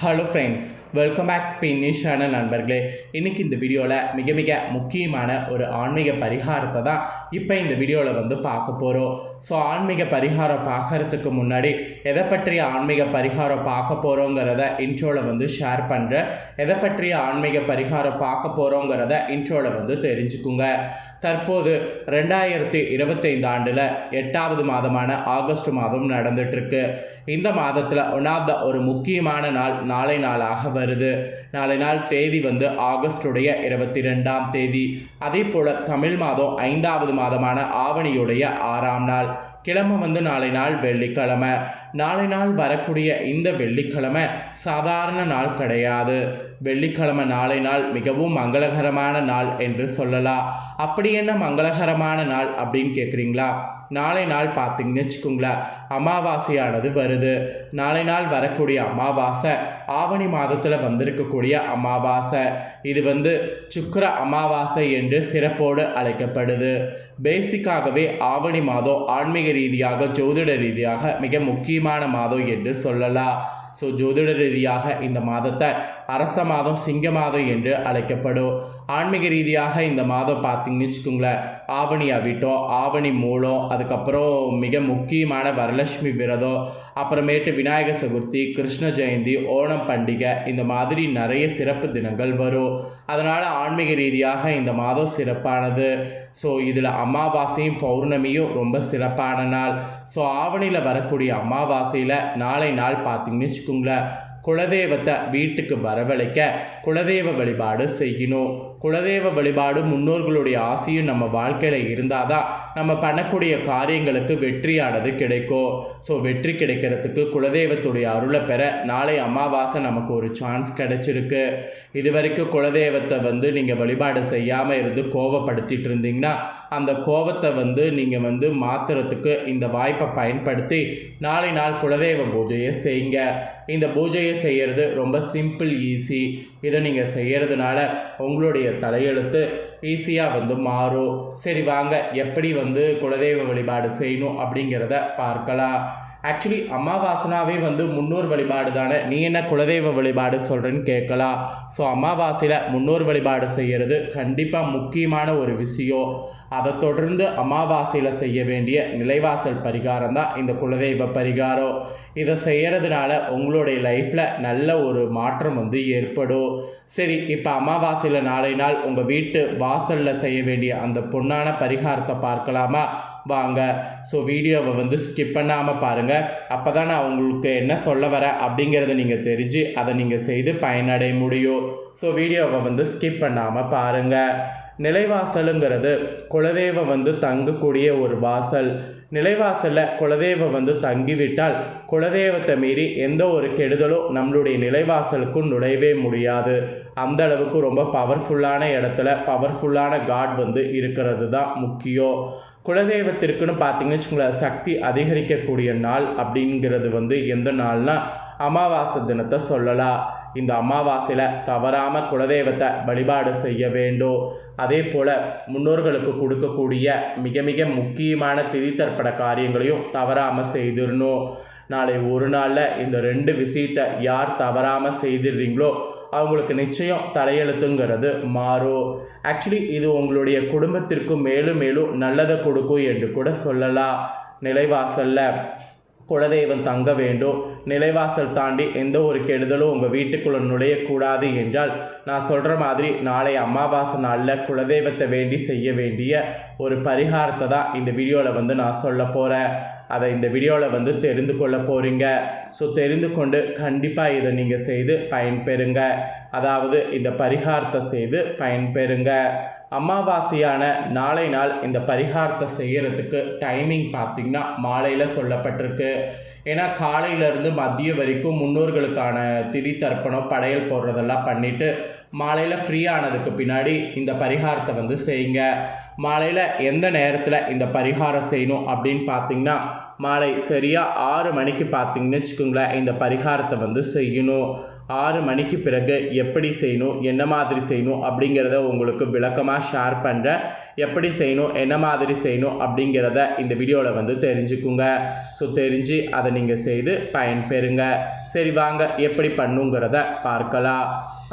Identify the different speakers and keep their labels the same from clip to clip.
Speaker 1: Hello friends welcome back ஸ்பின்னி channel நண்பர்களே. இன்றைக்கி இந்த வீடியோவில் மிக மிக முக்கியமான ஒரு ஆன்மீக பரிகாரத்தை தான் இப்போ இந்த வீடியோவில் வந்து பார்க்க போகிறோம் ஸோ ஆன்மீக பரிகாரம் பார்க்கறதுக்கு முன்னாடி எதை பற்றிய ஆன்மீக பரிகாரம் பார்க்க போகிறோங்கிறத இன்ட்ரோவில் வந்து ஷேர் பண்ணுறேன் எதை பற்றிய ஆன்மீக பரிகாரம் பார்க்க போகிறோங்கிறத இன்ட்ரோவில் வந்து தெரிஞ்சுக்குங்க. தற்போது ரெண்டாயிரத்தி இருபத்தைந்து ஆண்டில் எட்டாவது மாதமான ஆகஸ்ட் மாதம் நடந்துட்டுருக்கு இந்த மாதத்தில் ஒன் ஆஃப் த ஒரு முக்கியமான நாள் நாளை நாளாக வருது. நாளை நாள் தேதி வந்து ஆகஸ்டுடைய இருபத்தி ரெண்டாம் தேதி. அதே போல் தமிழ் மாதம் ஐந்தாவது மாதமான ஆவணியுடைய ஆறாம் நாள். கிழமை வந்து நாளை நாள் வெள்ளிக்கிழமை. நாளை நாள் வரக்கூடிய இந்த வெள்ளிக்கிழமை சாதாரண நாள் கிடையாது. வெள்ளிக்கிழமை நாளை நாள் மிகவும் மங்களகரமான நாள் என்று சொல்லலாம். அப்படி என்ன மங்களகரமான நாள் அப்படின்னு கேட்குறீங்களா நாளை நாள் பார்த்தீங்கன்னு வச்சுக்கோங்களேன் அமாவாசையானது வருது. நாளை நாள் வரக்கூடிய அமாவாசை ஆவணி மாதத்தில் வந்திருக்கக்கூடிய அமாவாசை. இது வந்து சுக்கர அமாவாசை என்று சிறப்போடு அழைக்கப்படுது. பேசிக்காகவே ஆவணி மாதம் ஆன்மீக ரீதியாக ஜோதிட ரீதியாக மிக முக்கியமான மாதம் என்று சொல்லலாம். ஸோ ஜோதிட ரீதியாக இந்த மாதத்தை அரச மாதம் சிங்க மாதம் என்று அழைக்கப்படும். ஆன்மீக ரீதியாக இந்த மாதம் பார்த்தீங்கன்னு வச்சுக்கோங்களேன் ஆவணி அவிட்டம் ஆவணி மூலம் அதுக்கப்புறம் மிக முக்கியமான வரலட்சுமி விரதம் அப்புறமேட்டு விநாயகர் சதுர்த்தி கிருஷ்ண ஜெயந்தி ஓணம் பண்டிகை இந்த மாதிரி நிறைய சிறப்பு தினங்கள் வரும். அதனால் ஆன்மீக ரீதியாக இந்த மாதம் சிறப்பானது. ஸோ இதில் அமாவாசையும் பௌர்ணமியும் ரொம்ப சிறப்பான நாள். ஸோ ஆவணியில் வரக்கூடிய அமாவாசையில் நாளை நாள் பார்த்திங்கன்னு வச்சுக்கோங்களேன் குலதெய்வத்தை வீட்டுக்கு வரவழைக்க குலதெய்வ வழிபாடு செய்யணும். குலதெய்வ வழிபாடு முன்னோர்களுடைய ஆசையும் நம்ம வாழ்க்கையில் இருந்தால் தான் நம்ம பண்ணக்கூடிய காரியங்களுக்கு வெற்றியானது கிடைக்கும் ஸோ வெற்றி கிடைக்கிறதுக்கு குலதெய்வத்துடைய அருளை பெற நாளை அமாவாசை நமக்கு ஒரு சான்ஸ் கிடைச்சிருக்கு. இது வரைக்கும் குலதெய்வத்தை வந்து நீங்கள் வழிபாடு செய்யாமல் இருந்து கோவப்படுத்திட்டு இருந்தீங்கன்னா அந்த கோவத்தை வந்து நீங்கள் வந்து மாற்றுறதுக்கு இந்த வாய்ப்பை பயன்படுத்தி நாளை நாள் குலதெய்வ பூஜையை செய்யுங்க. இந்த பூஜையை செய்கிறது ரொம்ப சிம்பிள் ஈஸி இதை நீங்கள் செய்கிறதுனால உங்களுடைய தலையெழுத்து ஈஸியாக வந்து மாறும். சரி வாங்க. எப்படி வந்து குலதெய்வ வழிபாடு செய்யணும் அப்படிங்கிறத பார்க்கலாம். ஆக்சுவலி அமாவாசனாவே வந்து முன்னோர் வழிபாடு தானே. நீ என்ன குலதெய்வ வழிபாடு சொல்கிறேன்னு கேட்கலாம். ஸோ அமாவாசையில் முன்னோர் வழிபாடு செய்கிறது கண்டிப்பாக முக்கியமான ஒரு விஷயம். அதை தொடர்ந்து அமாவாசையில் செய்ய வேண்டிய நிலைவாசல் பரிகாரம் தான் இந்த குலதெய்வ பரிகாரம். இதை செய்கிறதுனால உங்களுடைய லைஃப்பில் நல்ல ஒரு மாற்றம் வந்து ஏற்படும். சரி இப்போ அமாவாசையில் நாளை நாள் உங்கள் வீட்டு வாசலில் செய்ய வேண்டிய அந்த பொன்னான பரிகாரத்தை பார்க்கலாமா? வாங்க. ஸோ வீடியோவை வந்து ஸ்கிப் பண்ணாமல் பாருங்கள் அப்போ தான் நான் உங்களுக்கு என்ன சொல்ல வரேன் அப்படிங்கிறத நீங்கள் தெரிஞ்சு அதை நீங்கள் செய்து பயனடைய முடியும். ஸோ வீடியோவை வந்து ஸ்கிப் பண்ணாமல் பாருங்கள் நிலைவாசலுங்கிறது குலதெய்வம் வந்து தங்கக்கூடிய ஒரு வாசல். நிலைவாசலில் குலதெய்வம் வந்து தங்கிவிட்டால் குலதெய்வத்தை மீறி எந்த ஒரு கெடுதலும் நம்மளுடைய நிலைவாசலுக்கும் நுழையவே முடியாது. அந்த அளவுக்கு ரொம்ப பவர்ஃபுல்லான இடத்துல பவர்ஃபுல்லான காட் வந்து இருக்கிறது தான் முக்கியம். குலதெய்வத்திற்குன்னு பார்த்தீங்கன்னு வச்சுக்கோங்களேன் சக்தி அதிகரிக்கக்கூடிய நாள் அப்படிங்கிறது வந்து எந்த நாள்னால் அமாவாசை தினத்தை சொல்லலாம். இந்த அமாவாசையில் தவறாமல் குலதெய்வத்தை வழிபாடு செய்ய வேண்டும் அதே போல் முன்னோர்களுக்கு கொடுக்கக்கூடிய மிக மிக முக்கியமான திதி தற்பட காரியங்களையும் தவறாமல் செய்திடணும். நாளை ஒரு நாளில் இந்த ரெண்டு விஷயத்தை யார் தவறாமல் செய்திடுறீங்களோ அவங்களுக்கு நிச்சயம் தலையெழுத்துங்கிறது மாறும் ஆக்சுவலி இது உங்களுடைய குடும்பத்திற்கு மேலும் மேலும் நல்லதை கொடுக்கும் என்று கூட சொல்லலாம். நிலைவாசலில் குலதெய்வம் தங்க வேண்டும். நிலைவாசல் தாண்டி எந்த ஒரு கெடுதலும் உங்கள் வீட்டுக்குள்ளே நுழையக்கூடாது என்றால் நான் சொல்கிற மாதிரி நாளை அமாவாசை நாளில் குலதெய்வத்தை வேண்டி செய்ய வேண்டிய ஒரு பரிகாரத்தை தான் இந்த வீடியோவில் வந்து நான் சொல்ல போகிறேன் அதை இந்த வீடியோவில் வந்து தெரிந்து கொள்ள போகிறீங்க ஸோ தெரிந்து கொண்டு கண்டிப்பாக இதை நீங்கள் செய்து பயன்பெறுங்க. அதாவது இந்த பரிகாரத்தை செய்து பயன்பெறுங்க. அமாவாசையான நாளை நாள் இந்த பரிகாரத்தை செய்கிறதுக்கு டைமிங் பார்த்திங்கன்னா மாலையில் சொல்லப்பட்டிருக்கு. ஏன்னா காலையிலேருந்து மதியம் வரைக்கும் முன்னோர்களுக்கான திதி தர்ப்பணம் படையல் போடுறதெல்லாம் பண்ணிவிட்டு மாலையில் ஃப்ரீ ஆனதுக்கு பின்னாடி இந்த பரிகாரத்தை வந்து செய்யுங்க. மாலையில் எந்த நேரத்தில் இந்த பரிகாரம் செய்யணும் அப்படின்னு பார்த்தீங்கன்னா மாலை சரியாக ஆறு மணிக்கு பார்த்தீங்கன்னு வச்சுக்கோங்களேன் இந்த பரிகாரத்தை வந்து செய்யணும். ஆறு மணிக்கு பிறகு எப்படி செய்யணும் என்ன மாதிரி செய்யணும் அப்படிங்கிறத உங்களுக்கு விளக்கமாக ஷேர் பண்ணுறேன் எப்படி செய்யணும் என்ன மாதிரி செய்யணும் அப்படிங்கிறத இந்த வீடியோவில் வந்து தெரிஞ்சுக்குங்க. ஸோ தெரிஞ்சு அதை நீங்கள் செய்து பயன்பெறுங்க. சரி வாங்க எப்படி பண்ணுங்கிறத பார்க்கலாம்.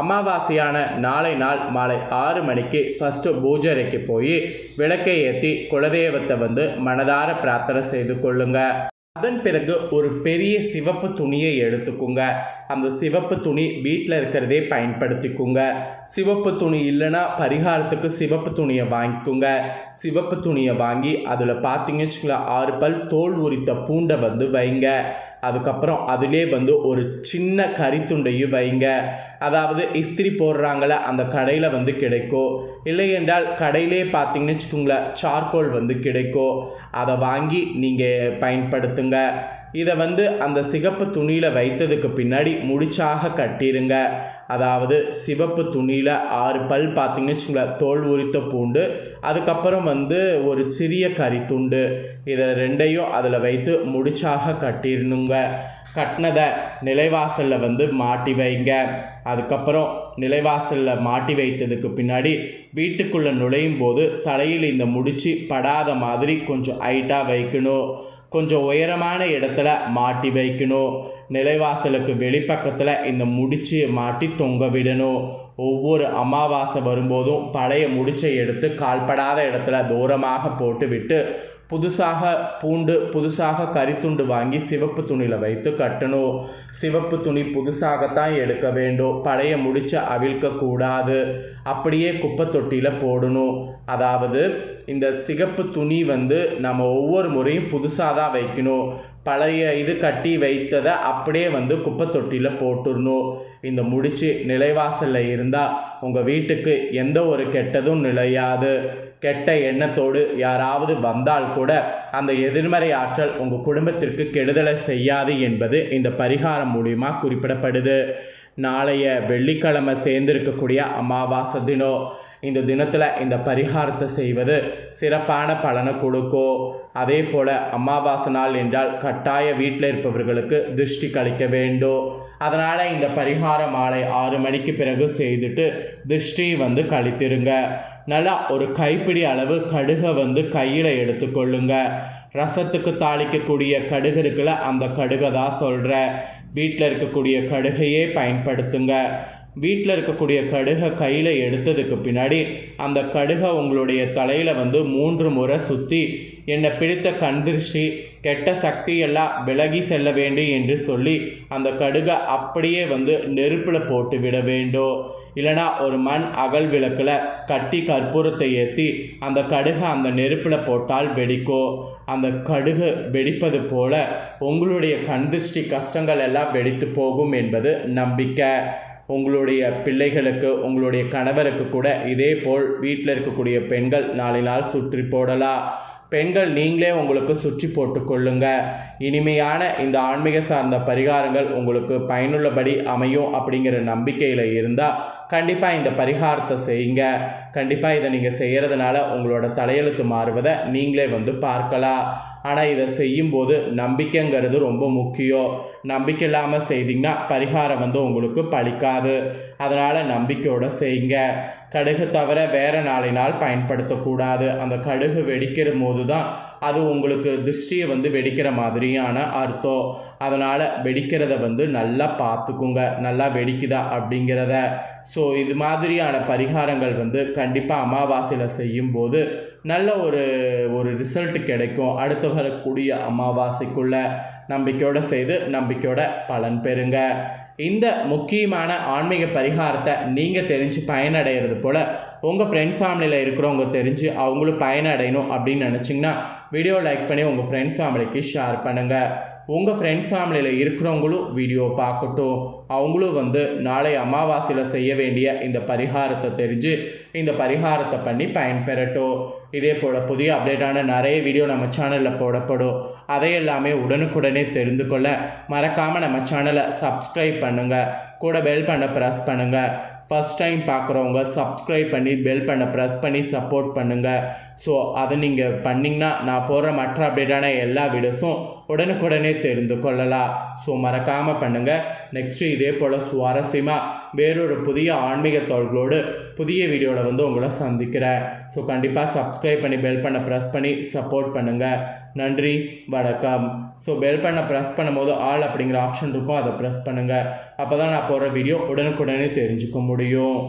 Speaker 1: அமாவாசையான நாளை நாள் மாலை ஆறு மணிக்கு ஃபஸ்ட்டு பூஜரைக்கு போய் விளக்கை ஏற்றி குலதெய்வத்தை வந்து மனதார பிரார்த்தனை செய்து கொள்ளுங்கள் அதன் பிறகு ஒரு பெரிய சிவப்பு துணியை எடுத்துக்கோங்க. அந்த சிவப்பு துணி வீட்டில் இருக்கிறதே பயன்படுத்திக்குங்க. சிவப்பு துணி இல்லைன்னா பரிகாரத்துக்கு சிவப்பு துணியை வாங்கிக்கோங்க. சிவப்பு துணியை வாங்கி அதில் பார்த்தீங்கன்னு வச்சுக்கோங்களேன் ஆறு பல் தோல் உரித்த பூண்டை வந்து வைங்க. அதுக்கப்புறம் அதிலே வந்து ஒரு சின்ன கறித்துண்டையும் வைங்க. அதாவது இஸ்திரி போடுறாங்கள அந்த கடையில் வந்து கிடைக்கும். இல்லை என்றால் கடையிலே பார்த்தீங்கன்னு வச்சுக்கோங்களேன் சார்கோல் வந்து கிடைக்கும். அதை வாங்கி நீங்கள் பயன்படுத்துங்க. இதை வந்து அந்த சிகப்பு துணியில் வைத்ததுக்கு பின்னாடி முடிச்சாக கட்டிடுங்க அதாவது சிவப்பு துணியில் ஆறு பல் பார்த்தீங்கன்னு வச்சுங்களேன் தோல் உரித்த பூண்டு அதுக்கப்புறம் வந்து ஒரு சிறிய கறி துண்டு இதை ரெண்டையும் அதில் வைத்து முடிச்சாக கட்டிடணுங்க கட்டினதை நிலைவாசலில் வந்து மாட்டி வைங்க. அதுக்கப்புறம் நிலைவாசலில் மாட்டி வைத்ததுக்கு பின்னாடி வீட்டுக்குள்ளே நுழையும் போது தலையில் இந்த முடிச்சு படாத மாதிரி கொஞ்சம் ஹைட்டாக வைக்கணும். கொஞ்சம் உயரமான இடத்துல மாட்டி வைக்கணும். நிலைவாசலுக்கு வெளிப்பக்கத்தில் இந்த முடிச்சு மாட்டி தொங்க விடணும். ஒவ்வொரு அமாவாசை வரும்போதும் பழைய முடிச்சை எடுத்து கால்படாத இடத்துல தூரமாக போட்டு விட்டு புதுசாக பூண்டு புதுசாக கறித்துண்டு வாங்கி சிவப்பு துணியில் வைத்து கட்டணும். சிவப்பு துணி புதுசாகத்தான் எடுக்க வேண்டும். பழைய முடிச்ச அவிழ்க்கக்கூடாது அப்படியே குப்பை தொட்டியில் போடணும். அதாவது இந்த சிகப்பு துணி வந்து நம்ம ஒவ்வொரு முறையும் புதுசாக தான் வைக்கணும். பழைய இது கட்டி வைத்ததை அப்படியே வந்து குப்பை தொட்டியில் போட்டுடணும் இந்த முடிச்சு நிலைவாசலில் இருந்தால் உங்கள் வீட்டுக்கு எந்த ஒரு கெட்டதும் நிலையாது. கெட்ட எண்ணத்தோடு யாராவது வந்தால் கூட அந்த எதிர்மறை ஆற்றல் உங்கள் குடும்பத்திற்கு கெடுதலை செய்யாது என்பது இந்த பரிகாரம் மூலியமாக குறிப்பிடப்படுது. நாளைய வெள்ளிக்கிழமை சேர்ந்திருக்கக்கூடிய அமாவாசை தினம் இந்த தினத்தில் இந்த பரிகாரத்தை செய்வது சிறப்பான பலனை கொடுக்கும் அதே போல் அமாவாசை நாள் என்றால் கட்டாய வீட்டில் இருப்பவர்களுக்கு திருஷ்டி கழிக்க வேண்டும் அதனால் இந்த பரிகார மாலை ஆறு மணிக்கு பிறகு செய்துட்டு திருஷ்டி வந்து கழித்திருங்க. நல்லா ஒரு கைப்பிடி அளவு கடுகை வந்து கையில் எடுத்துக்கொள்ளுங்க. ரசத்துக்கு தாளிக்கக்கூடிய கடுகு இருக்குல்ல அந்த கடுகை தான் சொல்கிறேன் வீட்டில் இருக்கக்கூடிய கடுகையே பயன்படுத்துங்க. வீட்டில் இருக்கக்கூடிய கடுகை கையில் எடுத்ததுக்கு பின்னாடி அந்த கடுகை உங்களுடைய தலையில் வந்து மூன்று முறை சுற்றி என்னை பிடித்த கண் திருஷ்டி கெட்ட சக்தியெல்லாம் விலகி செல்ல வேண்டும் என்று சொல்லி அந்த கடுகை அப்படியே வந்து நெருப்பில் போட்டு விட வேண்டும். இல்லைனா ஒரு மண் அகல் விளக்கில் கட்டி கற்பூரத்தை ஏற்றி அந்த கடுகை அந்த நெருப்பில் போட்டால் வெடிக்கோ. அந்த கடுகு வெடிப்பது போல உங்களுடைய கண் திருஷ்டி கஷ்டங்கள் எல்லாம் வெடித்து போகும் என்பது நம்பிக்கை. உங்களுடைய பிள்ளைகளுக்கு உங்களுடைய கணவருக்கு கூட இதே போல் வீட்டில் இருக்கக்கூடிய பெண்கள் நாளை நாள் சுற்றி போடலாம் பெண்கள் நீங்களே உங்களுக்கு சுற்றி போட்டுக்கொள்ளுங்க இனிமையான இந்த ஆன்மீக சார்ந்த பரிகாரங்கள் உங்களுக்கு பயனுள்ளபடி அமையும் அப்படிங்கிற நம்பிக்கையில் இருந்தால் கண்டிப்பாக இந்த பரிகாரத்தை செய்யுங்க. கண்டிப்பாக இதை நீங்கள் செய்கிறதுனால உங்களோட தலையெழுத்து மாறுவதை நீங்களே வந்து பார்க்கலாம். ஆனால் இதை செய்யும்போது நம்பிக்கைங்கிறது ரொம்ப முக்கியம். நம்பிக்கை இல்லாமல் செய்தீங்கன்னா பரிகாரம் வந்து உங்களுக்கு பழிக்காது. அதனால் நம்பிக்கையோடு செய்யுங்க. கடுகு தவிர வேறு நாளை நாள் பயன்படுத்தக்கூடாது. அந்த கடுகு வெடிக்கிற போது தான் அது உங்களுக்கு திருஷ்டியை வந்து வெடிக்கிற மாதிரியான அர்த்தம். அதனால் வெடிக்கிறத வந்து நல்லா பார்த்துக்குங்க. நல்லா வெடிக்குதா அப்படிங்கிறத. ஸோ இது மாதிரியான பரிகாரங்கள் வந்து கண்டிப்பாக அமாவாசையில் செய்யும்போது நல்ல ஒரு ஒரு ரிசல்ட் கிடைக்கும். அடுத்து வரக்கூடிய அமாவாசைக்குள்ளே நம்பிக்கையோடு செய்து நம்பிக்கையோட பலன் பெறுங்க. இந்த முக்கியமான ஆன்மீக பரிகாரத்தை நீங்கள் தெரிஞ்சு பயனடைகிறது போல் உங்கள் ஃப்ரெண்ட்ஸ் ஃபேமிலியில் இருக்கிறவங்க தெரிஞ்சு அவங்களும் பயனடையணும் அப்படின்னு நினச்சிங்கன்னா வீடியோ லைக் பண்ணி உங்கள் ஃப்ரெண்ட்ஸ் ஃபேமிலிக்கு ஷேர் பண்ணுங்கள் உங்கள் ஃப்ரெண்ட்ஸ் ஃபேமிலியில் இருக்கிறவங்களும் வீடியோ பார்க்கட்டும். அவங்களும் வந்து நாளை அமாவாசையில் செய்ய வேண்டிய இந்த பரிகாரத்தை தெரிஞ்சு இந்த பரிகாரத்தை பண்ணி பயன்பெறட்டும். இதே போல் புதிய அப்டேட்டான நிறைய வீடியோ நம்ம சேனலில் போடப்படும். அதை எல்லாமே உடனுக்குடனே தெரிந்து கொள்ள மறக்காமல் நம்ம சேனலை சப்ஸ்கிரைப் பண்ணுங்கள் கூட பெல் பண்ண ப்ரெஸ் பண்ணுங்கள் ஃபஸ்ட் டைம் பார்க்குறவங்க சப்ஸ்கிரைப் பண்ணி பெல் பண்ண ப்ரெஸ் பண்ணி சப்போர்ட் பண்ணுங்கள் ஸோ அதை நீங்கள் பண்ணிங்கன்னா நான் போடுற மற்ற அப்டேட்டான எல்லா வீடியோஸும் உடனுக்குடனே தெரிந்து கொள்ளலாம் ஸோ மறக்காமல் பண்ணுங்கள் நெக்ஸ்ட்டு இதே போல் சுவாரஸ்யமாக வேறொரு புதிய ஆன்மீக தோள்களோடு புதிய வீடியோவில் வந்து உங்களை சந்திக்கிறேன். ஸோ கண்டிப்பாக சப்ஸ்கிரைப் பண்ணி பெல் பண்ண ப்ரெஸ் பண்ணி சப்போர்ட் பண்ணுங்கள் நன்றி வணக்கம். ஸோ பெல் பண்ண ப்ரெஸ் பண்ணும்போது ஆல் அப்படிங்கிற ஆப்ஷன் இருக்கும் அதை ப்ரெஸ் பண்ணுங்கள் அப்போ தான் நான் போடுற வீடியோ உடனுக்குடனே தெரிஞ்சுக்க முடியும்.